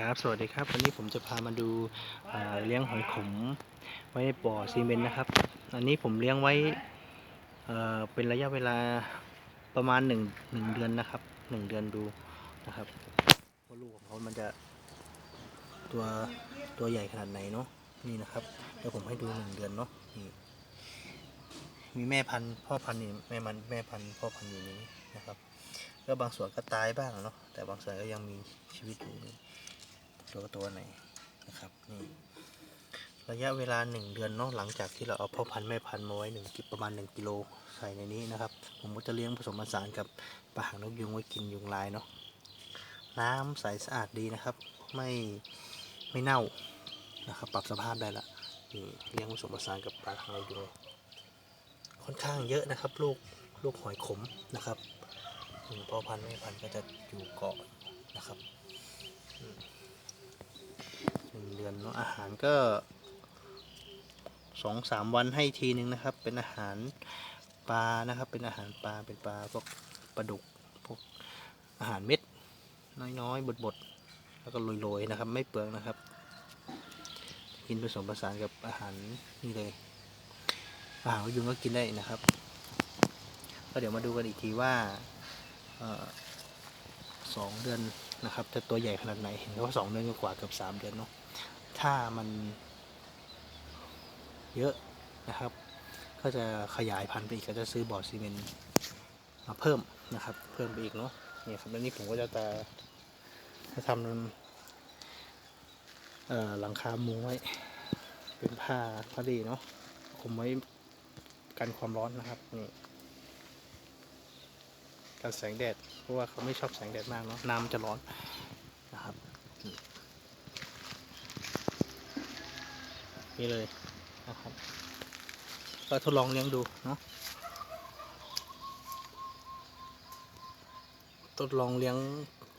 ครับสวัสดีครับวันนี้ผมจะพามาดูาเลี้ยงหอยขมไว้ในบ่อซีเมนต์นะครับ อันนี้ผมเลี้ยงไว้เเป็นระยะเวลาประมาณหนึ่งหนึ่งเดือนนะครับหนึ่งเดือนดูนะครับว่าลูกของเขามันจะตัวตัวใหญ่ขนาดไหนเนาะนี่นะครับเดี๋ยวผมให้ดูหนึ่งเดือนเนาะนี่มีแม่พันธุ์พ่อพันธุ์นี่แม่มันแม่พันธุ์พ่อพันธุ์อยู่นี้นะครับก็บางส่วนก็ตายบ้างเนาะแต่บางส่วนก็ยังมีชีวิตอยู่นี่ ตัวตัวไหนนะครับนี่ระยะเวลาหนึ่งเดือนเนาะหลังจากที่เราเอาพ่อพันธุ์แม่พันธุ์มาไว้หนึ่งกิประมาณหนึ่งกิโลใส่ในนี้นะครับ ผมก็จะเลี้ยงผสมผสานกับปลาหางนกยุงไว้กินยุงลายเนาะน้ำใสสะอาดดีนะครับ ไม่ไม่เน่านะครับ ปรับสภาพได้ละนี่เลี้ยงผสมผสานกับปลาหางนกยุงค่อนข้างเยอะนะครับ ลูกลูกหอยขมนะครับพ่อพันธุ์แม่พันธุ์ก็จะอยู่เกาะนะครับ เดือนาะอาหารก็สองสามวันให้ทีนึงนะครับ เป็นอาหารปลานะครับ เป็นอาหารปลาเป็นปลาพวกปลาดุกพวกอาหารเม็ด น้อยๆบดๆแล้วก็โรยๆนะครับ ไม่เปลืองนะครับ กินผสมผสานกับอาหารนี่เลยอาหารยุงก็กินได้นะครับ ก็เดี๋ยวมาดูกันอีกทีว่าสองเดือนนะครับจะตัวใหญ่ขนาดไหนเห็นว่าสองเดือนกว่าเกือบสามเดือนเนาะ ถ้ามันเยอะนะครับ ก็จะขยายพันธุ์ไปอีกก็จะซื้อบ่อซีเมนต์มาเพิ่มนะครับ เพิ่มไปอีกเนาะเนี่ยครับแล้วนี่ผมก็จะจะจะทำเอ่อหลังคามุงไว้เป็นผ้าพอดีเนาะคลุมไว้กันความร้อนนะครับนี่กันแสงแดดเพราะว่าเขาไม่ชอบแสงแดดมากเนาะน้ำจะร้อนนะครับ นี่เลยนะครับ ก็ทดลองเลี้ยงดูเนาะทดลองเลี้ยง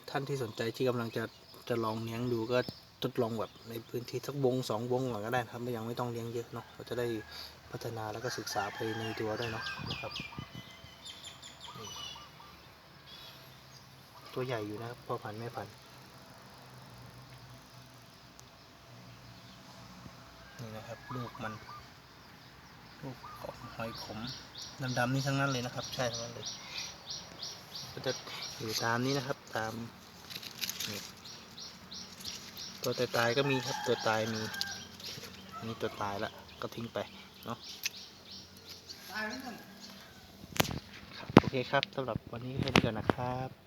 ท่านที่สนใจที่กำลังจะจะลองเลี้ยงดูก็ทดลองแบบในพื้นที่สักวงสองวงก่อนก็ได้ครับไม่ยังไม่ต้องเลี้ยงเยอะเนาะเราจะได้พัฒนาแล้วก็ศึกษาไปในตัวได้วยเนาะนะครับ ตัวใหญ่อยู่นะครับพ่อพันธุ์แม่พันธุ์นี่ นะครับ ลูกมัน ลูกของหอยขมดำๆนี่ทั้งนั้นเลยนะครับ ใช่ทั้งนั้นเลยก็จะอยู่ตามนี้นะครับ ตาม ตัวตายตายๆก็มีครับตัวตายมีนี่ตัวตายละก็ทิ้งไปเนาะครับโอเคครับสำหรับวันนี้แค่นี้ก่อนนะครับ